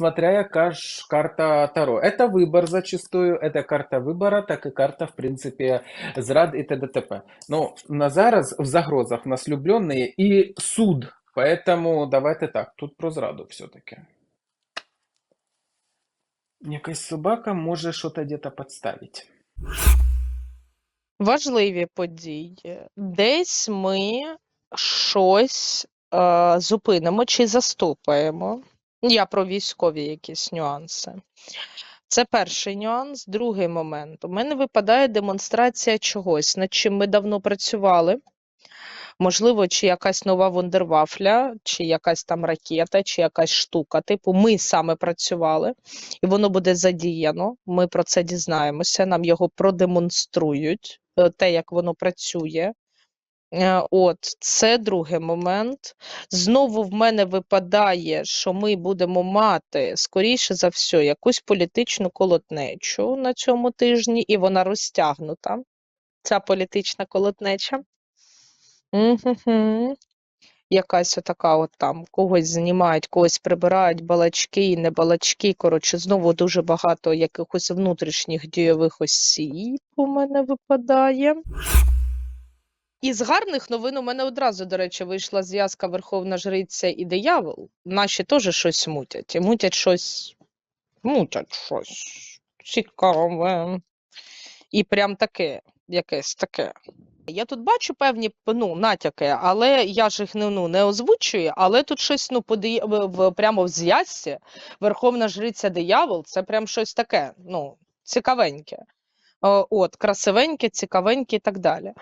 смотря яка ж карта Таро. Это выбор зачастую, это карта вибора, так і карта, в принципі, зрад і т.д. т.п. Ну, на зараз в загрозах в нас влюбленные і суд. Поэтому давайте так, тут про зраду все-таки. Якась собака може щось где-то підставити. Важливі події. Десь ми щось е, зупинимо чи заступаємо. Я про військові якісь нюанси. Це перший нюанс. Другий момент. У мене випадає демонстрація чогось, над чим ми давно працювали. Можливо, чи якась нова вундервафля, чи якась там ракета, чи якась штука. Типу, ми саме працювали, і воно буде задіяно. Ми про це дізнаємося, нам його продемонструють, е, те, як воно працює. Е, От, це другий момент. Знову в мене випадає, що ми будемо мати, скоріше за все, якусь політичну колотнечу на цьому тижні, і вона розтягнута, ця політична колотнеча. Мгм. Якась отака от там, когось знімають, когось прибирають, балачки, не балачки. Коротше, знову дуже багато якихось внутрішніх дійових осіб у мене випадає. Із гарних новин у мене одразу, до речі, вийшла зв'язка Верховна Жриця і диявол. Наші теж щось мутять. І мутять щось, мутять щось цікаве. І прям таке, якесь таке. Я тут бачу певні ну, натяки, але я ж їх не, ну, не озвучую, але тут щось ну, подає, в, в, прямо в зв'язці Верховна Жриця диявол це прям щось таке, ну, цікавеньке. Е, От, красивеньке, цікавеньке і так далі.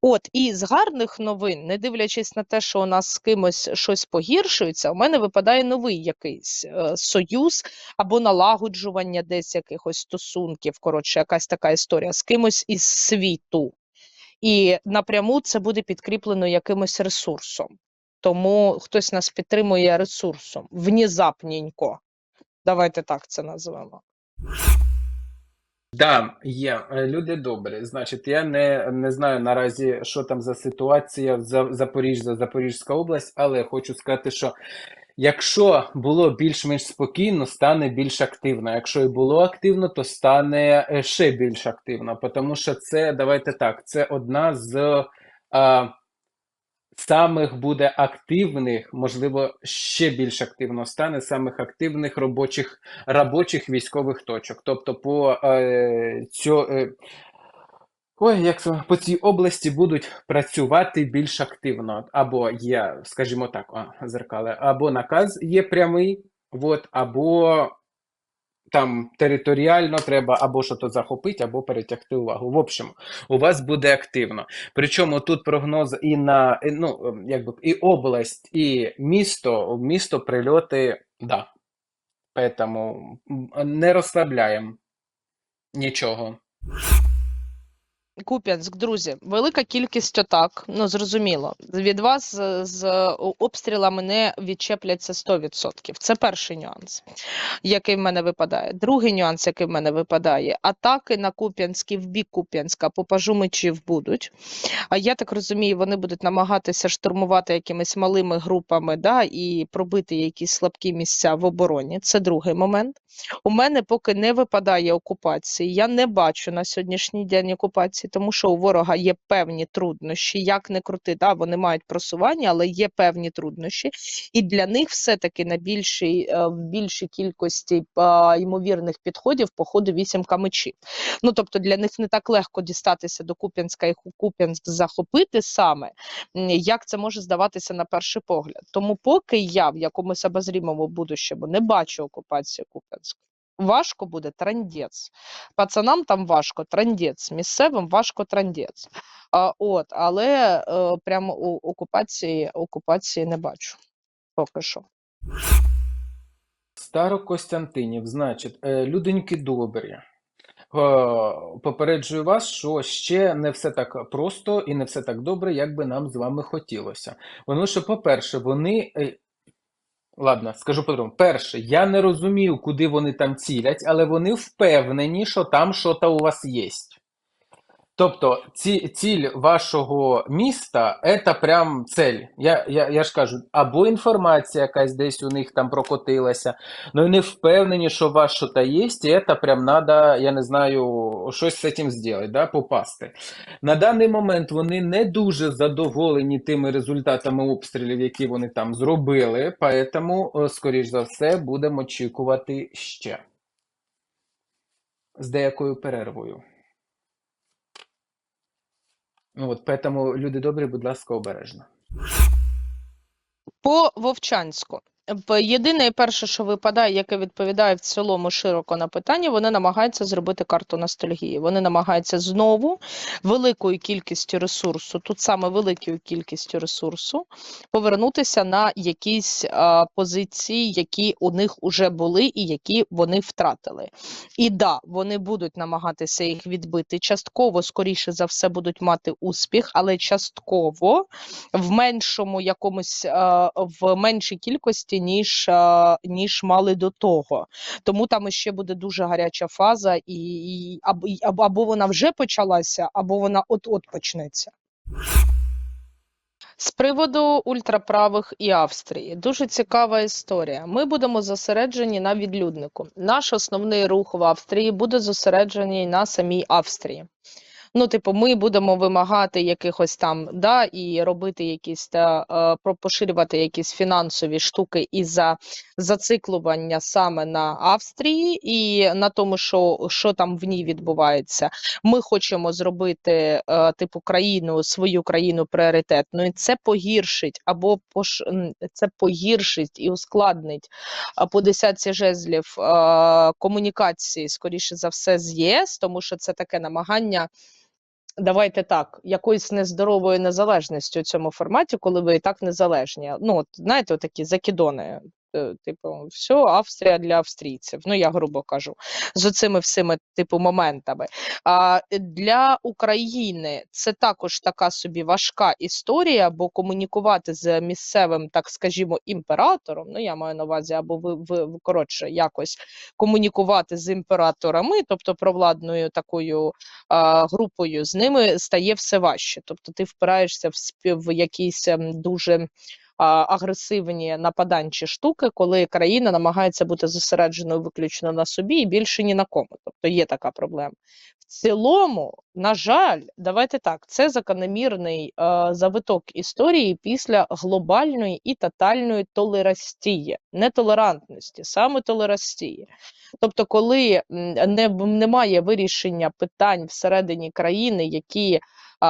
От, і з гарних новин, не дивлячись на те, що у нас з кимось щось погіршується, у мене випадає новий якийсь е, союз або налагоджування десь якихось стосунків. Коротше, якась така історія з кимось із світу. І напряму це буде підкріплено якимось ресурсом. Тому хтось нас підтримує ресурсом. Внезапненько. Давайте так це назвемо. Да, є. Е, Люди добрі. Значить, я не, не знаю наразі, що там за ситуація в Запоріжжя, Запорізька область, але хочу сказати, що якщо було більш-менш спокійно, стане більш активно. Якщо і було активно, то стане е, ще більш активно. Тому що це, давайте так, це одна з а, самих буде активних, можливо, ще більш активно стане самих активних робочих робочих військових точок. Тобто по, е, цьо, е, ой, як по цій області будуть працювати більш активно. Або є, скажімо так, о, зеркале, або наказ є прямий, от, або там територіально треба або що то захопити, або перетягти увагу. В общем, у вас буде активно. Причому тут прогноз і на ну, ем, якби і область, і місто, місто прильоти, да. Поэтому не розслабляємо нічого. Куп'янськ, друзі, велика кількість атак, ну зрозуміло. Від вас з, з обстрілами не відчепляться 100%. Це перший нюанс, який в мене випадає. Другий нюанс, який в мене випадає: атаки на Куп'янський в бік Куп'янська по пажу будуть. А я так розумію, вони будуть намагатися штурмувати якимись малими групами, да, і пробити якісь слабкі місця в обороні. Це другий момент. У мене поки не випадає окупації. Я не бачу на сьогоднішній день окупації, тому що у ворога є певні труднощі. Як не крути, да, вони мають просування, але є певні труднощі. І для них все-таки на більшій, е, в більшій кількості е, ймовірних підходів походу вісімка мечів. Ну тобто для них не так легко дістатися до Куп'янська і Куп'янськ захопити саме, як це може здаватися на перший погляд. Тому поки я в якомусь обозрімому будущому не бачу окупації Куп'янська. Важко буде трандець. Пацанам там важко трандець, місцевим важко трандець. А, от, але е, прямо у окупації, окупації не бачу. Поки що. Старокостянтинів, значить, е, людоньки добрі. Е, Попереджую вас, що ще не все так просто і не все так добре, як би нам з вами хотілося. Тому що, по-перше, вони. Ладно, скажу по-другому. Перше, я не розумію, куди вони там цілять, але вони впевнені, що там щось у вас є. Тобто ці, ціль вашого міста це прям цель. Я, я, я ж кажу, або інформація якась десь у них там прокотилася, ну і не впевнені, що у вас щось є, і це прям надо, я не знаю, щось з цим зробити, да, попасти. На даний момент вони не дуже задоволені тими результатами обстрілів, які вони там зробили, поэтому, е, скоріш за все, будемо очікувати ще. З деякою перервою. Ну, От, поэтому, люди добрі, будь ласка, обережно. По Вовчанську. Єдине перше, що випадає, яке відповідає в цілому широко на питання, вони намагаються зробити карту ностальгії. Вони намагаються знову великою кількістю ресурсу, тут саме великою кількістю ресурсу, повернутися на якісь а, позиції, які у них уже були і які вони втратили. І да, вони будуть намагатися їх відбити. Частково, скоріше за все, будуть мати успіх, але частково в меншому якомусь е, в меншій кількості, ніж, е, ніж мали до того. Тому там ще буде дуже гаряча фаза, і і- або, або вона вже почалася, або вона от-от почнеться. З приводу ультраправих і Австрії дуже цікава історія. Ми будемо зосереджені на відлюднику. Наш основний рух в Австрії буде зосереджений на самій Австрії. Ну, типу, ми будемо вимагати якихось там, да, і робити якісь та е, поширювати якісь фінансові штуки і за зациклування саме на Австрії і на тому, що, що там в ній відбувається. Ми хочемо зробити е, типу країну, свою країну пріоритетною. Це погіршить або пош... це погіршить і ускладнить по десятці жезлів е, комунікації, скоріше за все, з ЄС, тому що це таке намагання. Давайте так, якоюсь нездоровою незалежністю у цьому форматі, коли ви і так незалежні. Ну, от, знаєте, такі закидони. Е, Типу, все, Австрія для австрійців. Ну, я грубо кажу, з оцими всіми типу моментами. А е, для України це також така собі важка історія, бо комунікувати з місцевим, так скажімо, імператором. Ну, я маю на увазі, або ви, ви, коротше, якось комунікувати з імператорами, тобто провладною такою а, групою, з ними стає все важче. Тобто ти впираєшся в, в якісь ем, дуже агресивні нападанчі штуки, коли країна намагається бути зосередженою виключно на собі і більше ні на кому. Тобто є така проблема. В цілому, на жаль, давайте так, це закономірний е, завиток історії після глобальної і тотальної толерастії, не толерантності, саме толерастії. Тобто, коли не, немає вирішення питань всередині країни, які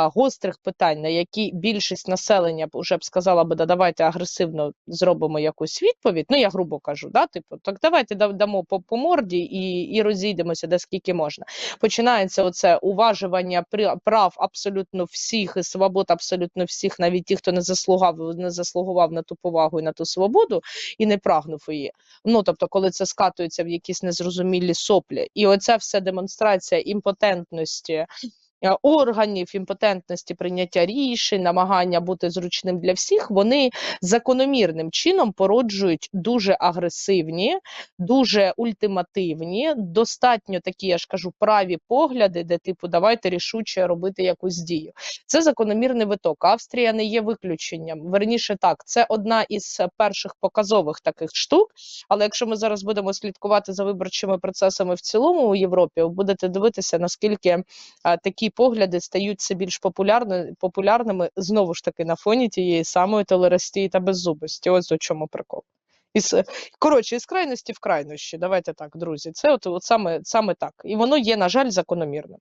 гострих питань, на які більшість населення б уже б сказала би, да, давайте агресивно зробимо якусь відповідь. Ну я грубо кажу, да, типу, так давайте да- дамо по, по морді і, і розійдемося де скільки можна. Починається оце уважування прав абсолютно всіх і свобод абсолютно всіх, навіть ті, хто не заслугав, не заслугував на ту повагу і на ту свободу, і не прагнув її. Ну тобто, коли це скатується в якісь незрозумілі соплі, і оця вся демонстрація імпотентності. Е, Органів імпотентності прийняття рішень, намагання бути зручним для всіх, вони закономірним чином породжують дуже агресивні, дуже ультимативні, достатньо такі, я ж кажу, праві погляди, де типу давайте рішуче робити якусь дію. Це закономірний виток. Австрія не є виключенням. Верніше так, це одна із перших показових таких штук. Але якщо ми зараз будемо слідкувати за виборчими процесами в цілому у Європі, ви будете дивитися, наскільки а, такі погляди стають все більш популярними, популярними знову ж таки на фоні тієї самої толерастії та беззубості. Ось у чому прикол. Із, коротше, із крайності в крайнощі. Давайте так, друзі. Це от, от саме, саме так. І воно є, на жаль, закономірним.